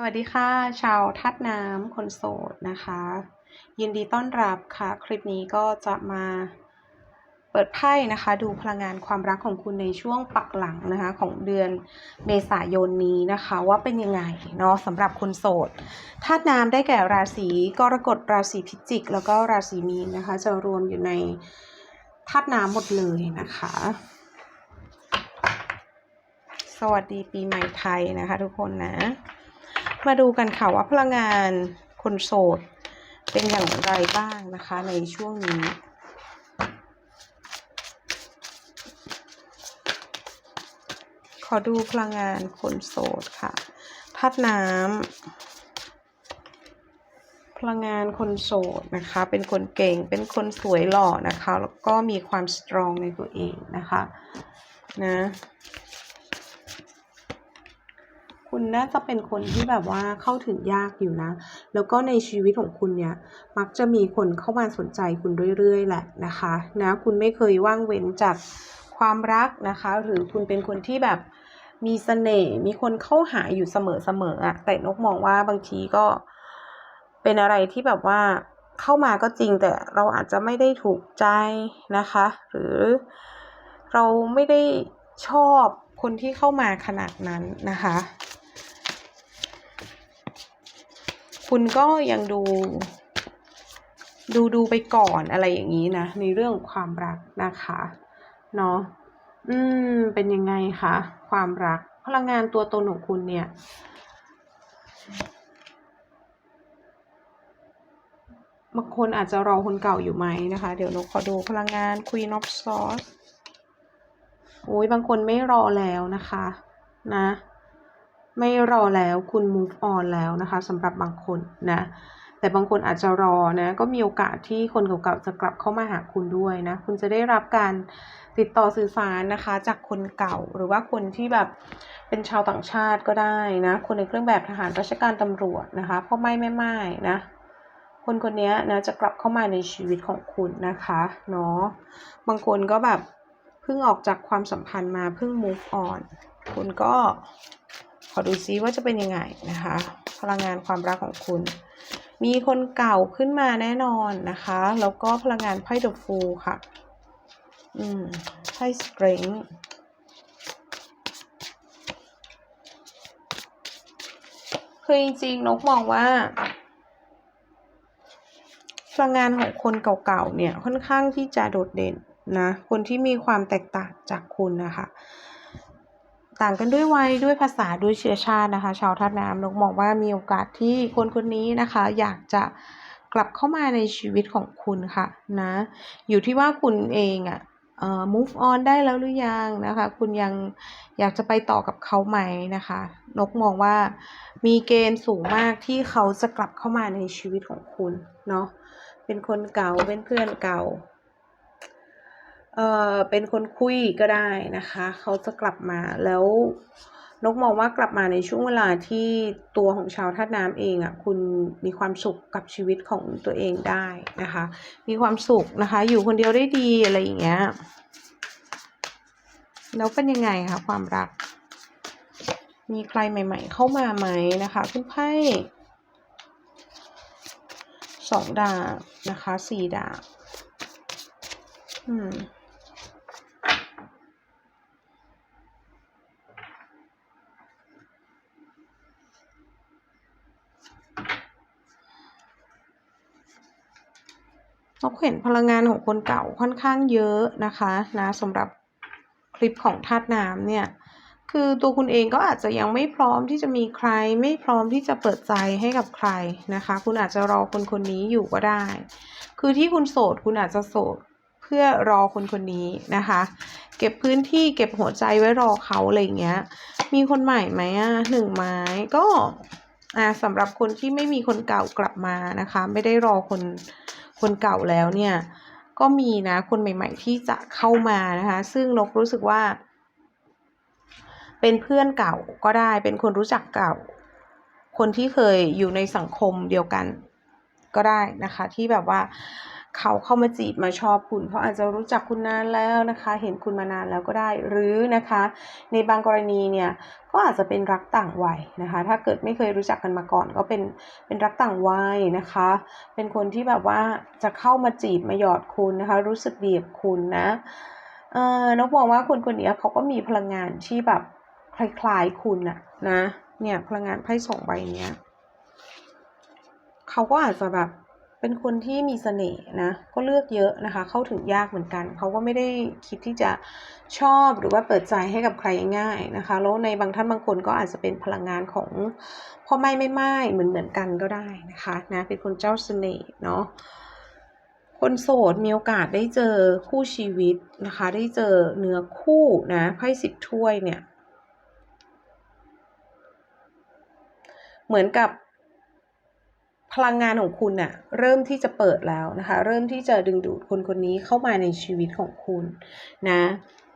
สวัสดีค่ะ ชาวทัดน้ำคนโสดนะคะ ยินดีต้อนรับค่ะ คลิปนี้ก็จะมาเปิดไพ่นะคะ ดูพลังงานความรักของคุณในช่วงปักหลังนะคะ ของเดือนเมษายนนี้นะคะ ว่าเป็นยังไงเนาะสำหรับคนโสดธาตุน้ำได้แก่ราศีกรกฎราศีพิจิก แล้วก็ราศีมีนนะคะ จะรวมอยู่ในธาตุน้ำหมดเลยนะคะ สวัสดีปีใหม่ไทยนะคะ ทุกคนนะ มาดูกันค่ะว่าพลังงานคนโสด เป็นอย่างไรบ้างนะคะในช่วงนี้ขอดูพลังงานคนโสดค่ะธาตุน้ำพลังงานคนโสดนะคะ เป็นคนเก่ง เป็นคนสวยหล่อนะคะ แล้วก็มีความสตรองในตัวเองนะคะ นะ คุณน่าจะเป็นคนที่แบบว่าเข้าถึงยากอยู่นะ แล้วก็ในชีวิตของคุณเนี่ย มักจะมีคนเข้ามาสนใจคุณเรื่อยๆแหละนะคะนะคุณไม่เคยว่างเว้นจากความรักนะคะ หรือคุณเป็นคนที่แบบมีเสน่ห์มีคนเข้าหาอยู่เสมอๆอะแต่นกมองว่าบางทีก็เป็นอะไรที่แบบว่าเข้ามาก็จริงแต่เราอาจจะไม่ได้ถูกใจนะคะ หรือเราไม่ได้ชอบคนที่เข้ามาขนาดนั้นนะคะ คุณก็ยังดู ดูดูไปก่อนอะไรอย่างนี้นะ ในเรื่องความรักนะคะเนาะอืม เป็นยังไงคะความรัก พลังงานตัวตนของคุณเนี่ยบางคนอาจจะรอคนเก่าอยู่ไหมนะคะ เดี๋ยวนกขอดูพลังงาน Queen of Swords โอ้ยบางคนไม่รอแล้วนะคะ นะ ไม่รอแล้วคุณ move on แล้วนะคะสำหรับบางคนนะแต่บางคนอาจจะรอนะก็มีโอกาสที่คนเก่าๆจะกลับเข้ามาหาคุณด้วยนะคุณจะได้รับการติดต่อสื่อสารนะคะ จากคนเก่าหรือว่าคนที่แบบเป็นชาวต่างชาติก็ได้นะคนในเครื่องแบบทหารราชการตำรวจนะคะพ่อไม่แม่ไม้นะคนคนนี้นะจะกลับเข้ามาในชีวิตของคุณนะคะเนาะบางคนก็แบบเพิ่งออกจากความสัมพันธ์มาเพิ่ง move on คุณก็ อดูซิว่าจะเป็นยังไงนะคะ พลังงานความรักของคุณ มีคนเก่าขึ้นมาแน่นอนนะคะ แล้วก็พลังงานไพ่ The Fool ค่ะ อืมไพ่ Strength คือจริงๆนกมองว่า พลังงานของคนเก่าๆเนี่ยค่อนข้างที่จะโดดเด่นนะ คนที่มีความแตกต่างจากคุณนะคะ ต่างกันด้วยวัยด้วยภาษาด้วยเชื้อชาตินะคะ ชาวธาตุน้ำนกมองว่ามีโอกาสที่คนคนนี้นะคะ อยากจะกลับเข้ามาในชีวิตของคุณค่ะนะ อยู่ที่ว่าคุณเองอะเอ่อ move on ได้แล้วหรือยังนะคะ คุณยังอยากจะไปต่อกับเขาไหมนะคะ นกมองว่ามีเกณฑ์สูงมากที่เขาจะกลับเข้ามาในชีวิตของคุณเนาะเป็นคนเก่าเป็นเพื่อนเก่า เอ่อเป็นคนคุยก็ได้นะคะ เขาจะกลับมาแล้วนกมองว่ากลับมาในช่วงเวลาที่ตัวของชาวธาตุน้ำเองอะ่ะคุณมีความสุขกับชีวิตของตัวเองได้นะคะ มีความสุขนะคะ อยู่คนเดียวได้ดีอะไรอย่างเงี้ยแล้วเป็นยังไงคะความรัก มีใครใหม่ ๆ เข้ามาไหมนะคะคุณไพ่สองดาบนะคะสี่ดาบอืม เราเห็นพลังงานของคนเก่าค่อนข้างเยอะนะคะนะสำหรับคลิปของธาตุน้ำเนี่ย คือตัวคุณเองก็อาจจะยังไม่พร้อมที่จะมีใคร ไม่พร้อมที่จะเปิดใจให้กับใครนะคะ คุณอาจจะรอคนคนนี้อยู่ก็ได้ คือที่คุณโสดคุณอาจจะโสดเพื่อรอคนคนนี้นะคะ เก็บพื้นที่เก็บหัวใจไว้รอเขาอะไรอย่างเงี้ย มีคนใหม่ไหมอะหนึ่งไม้ก็อ่าสำหรับคนที่ไม่มีคนเก่ากลับมานะคะ ไม่ได้รอคน คนเก่าแล้วเนี่ยก็มีนะคนใหม่ๆที่จะเข้ามานะคะ ซึ่งนกรู้สึกว่า เป็นเพื่อนเก่าก็ได้เป็นคนรู้จักเก่า คนที่เคยอยู่ในสังคมเดียวกันก็ได้นะคะ ที่แบบว่า เขาเข้ามาจีบมาชอบคุณเพราะอาจจะรู้จักคุณนานแล้วนะคะ เห็นคุณมานานแล้วก็ได้ หรือนะคะ ในบางกรณีเนี่ยก็อาจจะเป็นรักต่างวัยนะคะ ถ้าเกิดไม่เคยรู้จักกันมาก่อน ก็เป็นเป็นรักต่างวัยนะคะ เป็นคนที่แบบว่าจะเข้ามาจีบมาหยอดคุณนะคะ รู้สึกดีกับคุณนะเออนกมองว่าคนคนนี้เขาก็มีพลังงานที่แบบคล้ายๆคุณนะนะ เนี่ยพลังงานไพ่สองใบเนี้ยเขาก็อาจจะแบบ เป็นคนที่มีเสน่ห์นะ ก็เลือกเยอะนะคะ เข้าถึงยากเหมือนกัน เขาก็ไม่ได้คิดที่จะชอบหรือว่าเปิดใจให้กับใครง่ายนะคะ แล้วในบางท่านบางคนก็อาจจะเป็นพลังงานของพ่อไม่ไม่ไม่เหมือนเหมือนกันก็ได้นะคะนะเป็นคนเจ้าเสน่ห์เนาะคนโสดมีโอกาสได้เจอคู่ชีวิตนะคะ ได้เจอเนื้อคู่นะไพ่สิบถ้วยเนี่ย เหมือนกับ ลังงานของคุณน่ะเริ่มที่จะเปิดแล้วนะคะ เริ่มที่จะดึงดูดคนคนนี้เข้ามาในชีวิตของคุณนะ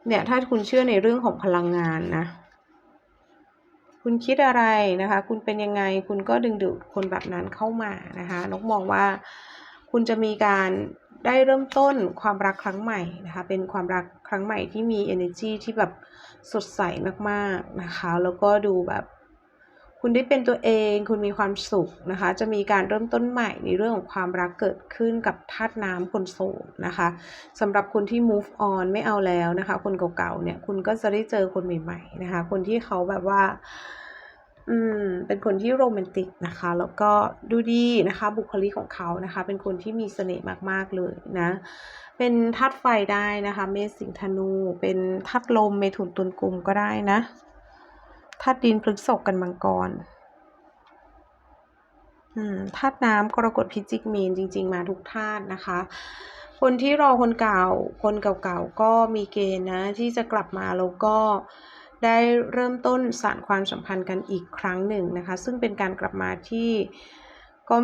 เนี่ยถ้าคุณเชื่อในเรื่องของพลังงานนะ คุณคิดอะไรนะคะ คุณเป็นยังไงคุณก็ดึงดูดคนแบบนั้นเข้ามานะคะนกมองว่าคุณจะมีการได้เริ่มต้นความรักครั้งใหม่นะคะ เป็นความรักครั้งใหม่ที่มี energy ที่แบบสดใสมากๆนะคะ แล้วก็ดูแบบ คุณได้เป็นตัวเอง คุณมีความสุขนะคะ จะมีการเริ่มต้นใหม่ในเรื่องของความรักเกิดขึ้นกับธาตุน้ำคนโสดนะคะสำหรับคนที่ move on ไม่เอาแล้วนะคะ คนเก่าๆเนี่ย คุณก็จะได้เจอคนใหม่ ๆ นะคะ คนที่เขาแบบว่า อืม เป็นคนที่โรแมนติกนะคะ แล้วก็ดูดีนะคะ บุคลิกของเขานะคะ เป็นคนที่มีเสน่ห์มากๆเลยนะเป็นธาตุไฟได้นะคะ เมษสิงธนู เป็นธาตุลมเมถุนตุลกุมก็ได้นะ ธาตุดินพฤกษกกันมังกรธาตุน้ำกรกฎพิจิกมีนจริง ๆ มาทุกธาตุนะคะ คนที่รอคนเก่า คนเก่าๆก็มีเกณฑ์นะ ที่จะกลับมาแล้วก็ได้เริ่มต้นสานความสัมพันธ์กันอีกครั้งหนึ่งนะคะ ซึ่งเป็นการกลับมาที่ก็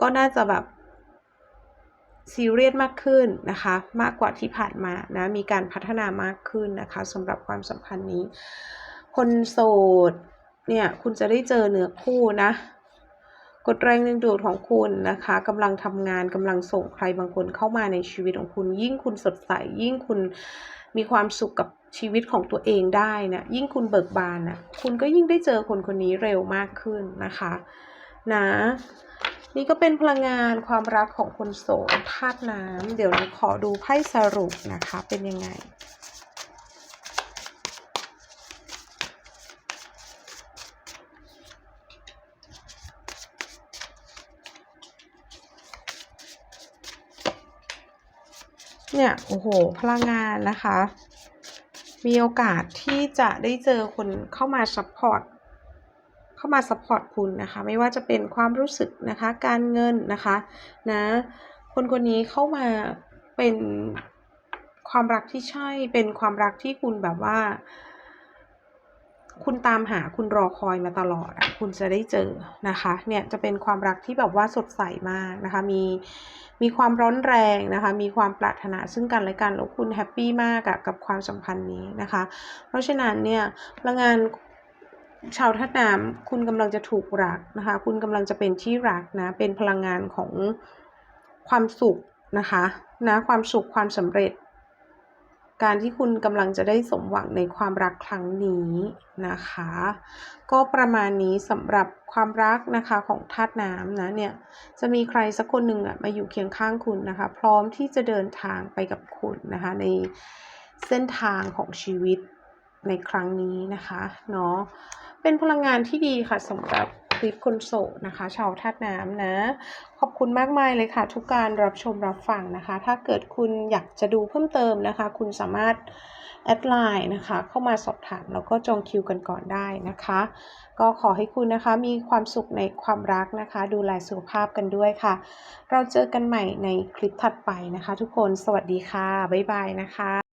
ก็น่าจะแบบซีเรียสมากขึ้นนะคะ มากกว่าที่ผ่านมานะ มีการพัฒนามากขึ้นนะคะสำหรับความสัมพันธ์นี้ คนโสด เนี่ยคุณจะได้เจอเนื้อคู่นะกดแรงดึงดูดของคุณนะคะกำลังทำงานกำลังส่งใครบางคนเข้ามาในชีวิตของคุณ ยิ่งคุณสดใส ยิ่งคุณมีความสุขกับชีวิตของตัวเองได้นะยิ่งคุณเบิกบานนะคุณก็ยิ่งได้เจอคนคนนี้เร็วมากขึ้นนะคะนะนี่ก็เป็นพลังงานความรักของคนโสดธาตุน้ำเดี๋ยวเราขอดูไพ่สรุปนะคะเป็นยังไง เนี่ย โอ้โห พลังงานนะคะ มีโอกาสที่จะได้เจอคนเข้ามาซัพพอร์ตเข้ามาซัพพอร์ตคุณนะคะ ไม่ว่าจะเป็นความรู้สึกนะคะ การเงินนะคะนะคนคนนี้เข้ามาเป็นความรักที่ใช่เป็นความรักที่คุณแบบว่า คุณตามหาคุณรอคอยมาตลอดคุณจะได้เจอนะคะ เนี่ยจะเป็นความรักที่แบบว่าสดใสมากนะคะ มีมีความร้อนแรงนะคะ มีความปรารถนาซึ่งกันและกันแล้วคุณแฮปปี้มากกับความสัมพันธ์นี้นะคะ เพราะฉะนั้นเนี่ยพลังงานชาวธาตุน้ำคุณกำลังจะถูกรักนะคะ คุณกำลังจะเป็นที่รักนะ เป็นพลังงานของความสุขนะคะนะความสุขความสำเร็จ การที่คุณกำลังจะได้สมหวังในความรักครั้งนี้นะคะ ก็ประมาณนี้สำหรับความรักนะคะของธาตุน้ำนะเนี่ยจะมีใครสักคนหนึ่งอะมาอยู่เคียงข้างคุณนะคะ พร้อมที่จะเดินทางไปกับคุณนะคะในเส้นทางของชีวิตในครั้งนี้นะคะเนาะเป็นพลังงานที่ดีค่ะสำหรับ คลิปคนโสดนะคะ ชาวธาตุน้ำนะ ขอบคุณมากมายเลยค่ะ ทุกการรับชมรับฟังนะคะ ถ้าเกิดคุณอยากจะดูเพิ่มเติมนะคะ คุณสามารถแอดไลน์นะคะ เข้ามาสอบถามแล้วก็จองคิวกันก่อนได้นะคะ ก็ขอให้คุณนะคะมีความสุขในความรักนะคะ ดูแลสุขภาพกันด้วยค่ะ เราเจอกันใหม่ในคลิปถัดไปนะคะ ทุกคนสวัสดีค่ะ บ๊ายบายนะคะ